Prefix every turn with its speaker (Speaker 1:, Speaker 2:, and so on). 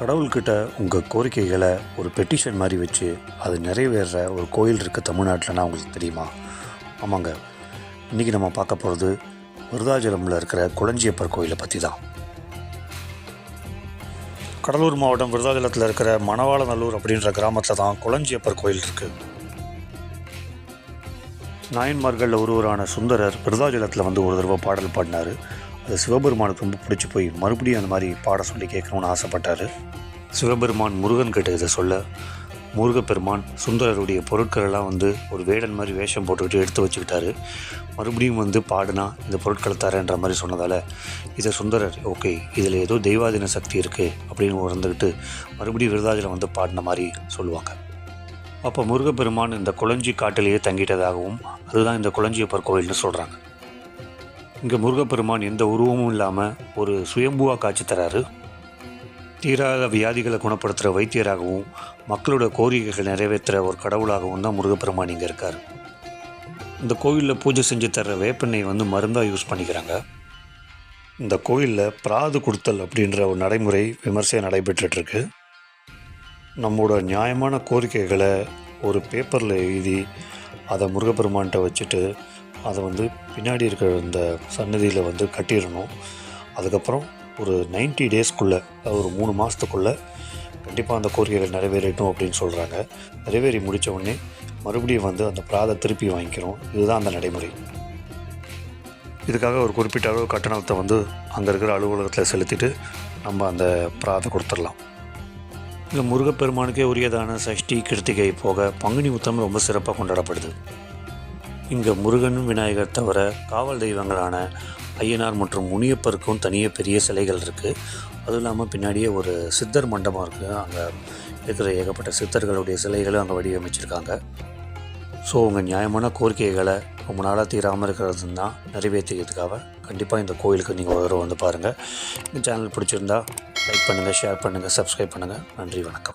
Speaker 1: கடவுள்கிட்ட உங்கள் கோரிக்கைகளை ஒரு பெட்டிஷன் மாதிரி வச்சு அது நிறைவேற ஒரு கோயில் இருக்குது தமிழ்நாட்டில்னா உங்களுக்கு தெரியுமா? ஆமாங்க. இன்றைக்கி நம்ம பார்க்க போகிறது விருதாச்சலமில் இருக்கிற குளஞ்சியப்பர் கோயிலை பற்றி தான் கடலூர் மாவட்டம் விருதாச்சலத்தில் இருக்கிற மணவாளநல்லூர் அப்படின்ற கிராமத்தில் தான் குளஞ்சியப்பர் கோயில் இருக்குது நாயன்மார்களில் ஒருவரான சுந்தரர் விருதாச்சலத்தில் வந்து ஒரு தடவை பாடல் பாடினார். அது சிவபெருமானுக்கு ரொம்ப பிடிச்சி போய் மறுபடியும் அந்த மாதிரி பாட சொல்லி கேட்கணும்னு ஆசைப்பட்டார். சிவபெருமான் முருகன் கிட்ட இதை சொல்ல முருகப்பெருமான் சுந்தரருடைய பொருட்களெல்லாம் வந்து ஒரு வேடன் மாதிரி வேஷம் போட்டுக்கிட்டு எடுத்து வச்சுக்கிட்டாரு. மறுபடியும் வந்து பாடுனா இந்த பொருட்களை தரேன்ற மாதிரி சொன்னதால் இதை சுந்தரர் ஓகே இதில் ஏதோ தெய்வாதீன சக்தி இருக்குது அப்படின்னு உணர்ந்துக்கிட்டு மறுபடியும் விருதாச்சலம் வந்து பாடின மாதிரி சொல்லுவாங்க. அப்போ முருகப்பெருமான் இந்த குளஞ்சி காட்டிலேயே தங்கிட்டதாகவும் அதுதான் இந்த குளஞ்சியப்பர் கோயில்னு சொல்கிறாங்க இங்கே முருகப்பெருமான் எந்த உருவமும் இல்லாமல் ஒரு சுயம்புவா காட்சி தராரு. தீராத வியாதிகளை குணப்படுத்துகிற வைத்தியராகவும் மக்களோட கோரிக்கைகள் நிறைவேற்றுற ஒரு கடவுளாகவும் தான் முருகப்பெருமான் இங்கே இருக்கார். இந்த கோயிலில் பூஜை செஞ்சு தர்ற வேப்பெண்ணெய் வந்து மருந்தாக யூஸ் பண்ணிக்கிறாங்க. இந்த கோயிலில் பிராது கொடுத்தல் அப்படின்ற ஒரு நடைமுறை விமர்சையாக நடைபெற்றுட்ருக்கு. நம்மளோட நியாயமான கோரிக்கைகளை ஒரு பேப்பரில் எழுதி அதை முருகப்பெருமான்கிட்ட வச்சுட்டு அதை வந்து பின்னாடி இருக்கிற இந்த சன்னதியில் வந்து கட்டிடணும். அதுக்கப்புறம் ஒரு 90 டேஸ்க்குள்ளே ஒரு மூணு மாதத்துக்குள்ளே கண்டிப்பாக அந்த கோரிக்கைகள் நிறைவேறட்டும் அப்படின்னு சொல்கிறாங்க நிறைவேறி முடித்த உடனே மறுபடியும் வந்து அந்த பிராதை திருப்பி வாங்கிக்கிறோம். இதுதான் அந்த நடைமுறை. இதுக்காக ஒரு குறிப்பிட்ட அளவு கட்டணத்தை வந்து அங்கே இருக்கிற அலுவலகத்தில் செலுத்திட்டு நம்ம அந்த பிராதை கொடுத்துடலாம். இந்த முருகப்பெருமானுக்கே உரியதான சஷ்டி கிருத்திகை போக பங்குனி உத்தம் ரொம்ப சிறப்பாக கொண்டாடப்படுது. இங்கே முருகன் விநாயகர் தவிர காவல் தெய்வங்களான ஐயனார் மற்றும் முனியப்பருக்கும் தனியே பெரிய சிலைகள் இருக்குது அதுவும் இல்லாமல் பின்னாடியே ஒரு சித்தர் மண்டபம் இருக்குது அங்கே இருக்கிற ஏகப்பட்ட சித்தர்களுடைய சிலைகளும் அங்கே வடிவமைச்சிருக்காங்க. ஸோ உங்கள் நியாயமான கோரிக்கைகளை ரொம்ப நாளாக தீராமல் இருக்கிறதுனா நிறைவேற்றிக்கிறதுக்காக கண்டிப்பாக இந்த கோயிலுக்கு நீங்கள் ஒரு வந்து பாருங்கள் இந்த சேனல் பிடிச்சிருந்தா லைக் பண்ணுங்கள் ஷேர் பண்ணுங்கள் சப்ஸ்கிரைப் பண்ணுங்கள் நன்றி வணக்கம்.